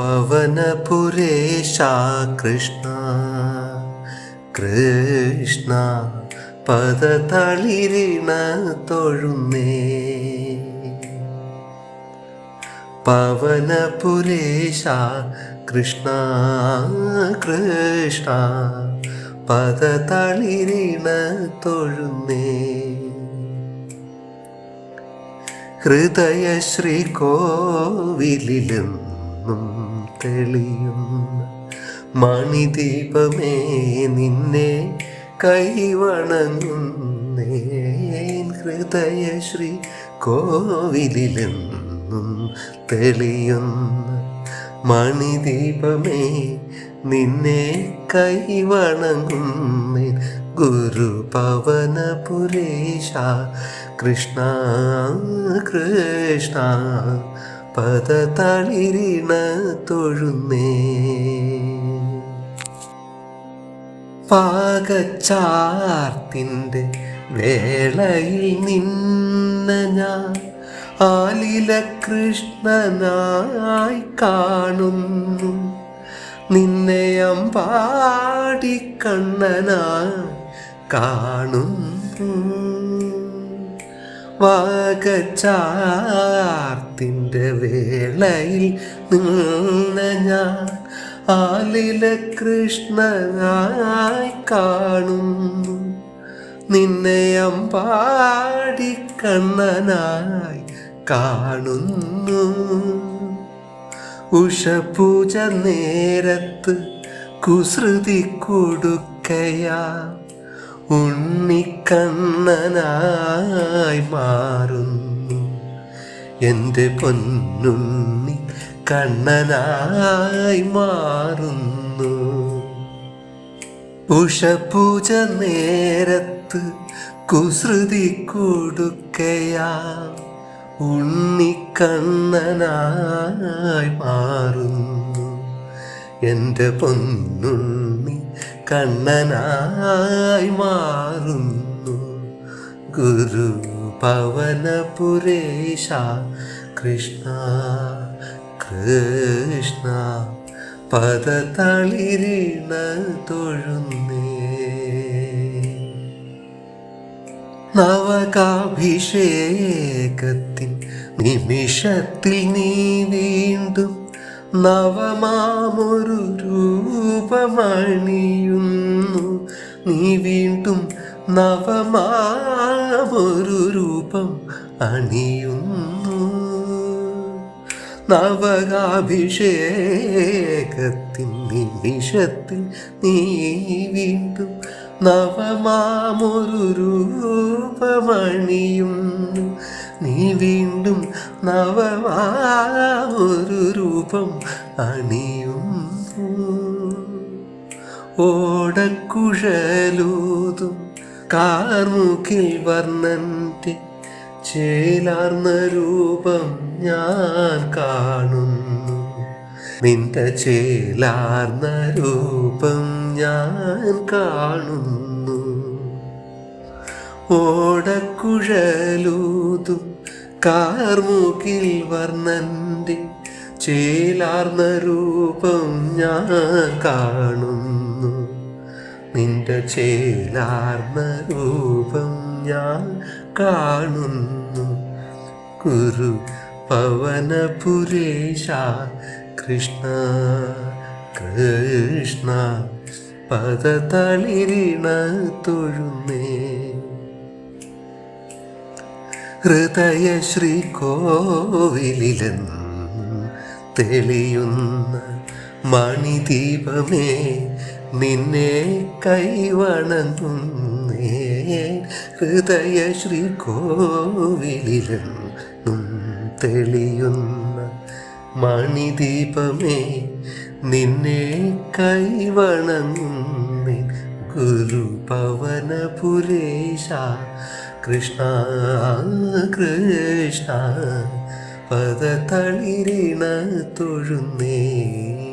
പവനപുരേശ കൃഷ്ണ കൃഷ്ണ പദതളിരിണ തൊഴുന്നേ. പവനപുരേശ കൃഷ്ണ കൃഷ്ണ പദതളിരിണ തൊഴുന്നേ. ഹൃദയശ്രീ കോവിലെന്നും തെളിയുന്ന. മണിദീപമേ നിന്നെ കൈവണങ്ങുന്നേൻ ഹൃദയശ്രീ കോവിലെന്നും തെളിയുന്ന. മണിദീപമേ നിന്നെ കൈവണങ്ങുന്നേൻ പുരേഷ കൃഷ്ണ കൃഷ്ണ. പദതളിരിണ തൊഴുന്നേ. പാകച്ചാർത്തിന്റെ വേളയിൽ നിന്ന ഞാൻ ആലില കൃഷ്ണനായി കാണുന്നു. നിന്നെ പാടിക്കണ്ണനായി കണ്ണനായി കാണുന്നു. വാകച്ചാർത്തിന്റെ വേളയിൽ നിന്ന ഞാൻ ആലില കൃഷ്ണനായി കാണുന്നു. നിന്നെ അമ്പാടി കണ്ണനായി കാണുന്നു. ഉഷപൂജ നേരത്ത് കുസൃതി കൊടുക്കയാ ഉണ്ണിക്കണ്ണനായി മാറുന്നു. എന്റെ പൊന്നുണ്ണി കണ്ണനായി മാറുന്നു. ഉഷപൂജ നേരത്ത് കുസൃതി കൊടുക്കയാ. ഉണ്ണിക്കണ്ണനായി മാറുന്നു. എന്റെ പൊന്നുണ്ണി കണ്ണനായി മാറുന്നു. ഗുരു പവനപുരേശ കൃഷ്ണ കൃഷ്ണ പദതളിരിണ തൊഴുന്നേ. നവകാഭിഷേകത്തിൻ നിമിഷത്തിൽ നീ വീണ്ടും നവമാമൊരു രൂപമണിയുന്നു നീ വീണ്ടും നവമാമൊരു രൂപം അണിയുന്നു. നവകാഭിഷേകത്തിൻ നിമിഷത്തിൽ നീ വീണ്ടും നവമാമൊരു രൂപമണിയുന്നു നീ വീണ്ടും നവമാമൊരു രൂപം അണിയുന്നു. ഓടക്കുഴലൂതും കാർമുകിൽ വർണന്റെ ചേലാർന്ന രൂപം ഞാൻ കാണുന്നു. നിന്റെ ചേലാർന്ന രൂപം ഞാൻ കാണുന്നു. ഓടക്കുഴലൂതും കാർമുകിൽ വർണന്റെ ചേലാർന്ന രൂപം ഞാൻ കാണുന്നു. നിന്റെ ചേലാർന്ന രൂപം ഞാൻ കാണുന്നു. കുരു പവനപുരേശ കൃഷ്ണ കൃഷ്ണ പദതളിരിണ തൊഴുന്നേ. ഹൃദയ ശ്രീ കോവിലെന്നും തെളിയുന്ന മണിദീപമേ നിന്നെ കൈവണങ്ങുന്നേ. ഹൃദയ ശ്രീ കോവിലെന്നും തെളിയുന്ന മണിദീപമേ നിന്നെ കൈവണങ്ങുന്നേ. ഗുരുപവനപുരേശ കൃഷ്ണ കൃഷ്ണ പദതളിരിണ തൊഴുന്നേ.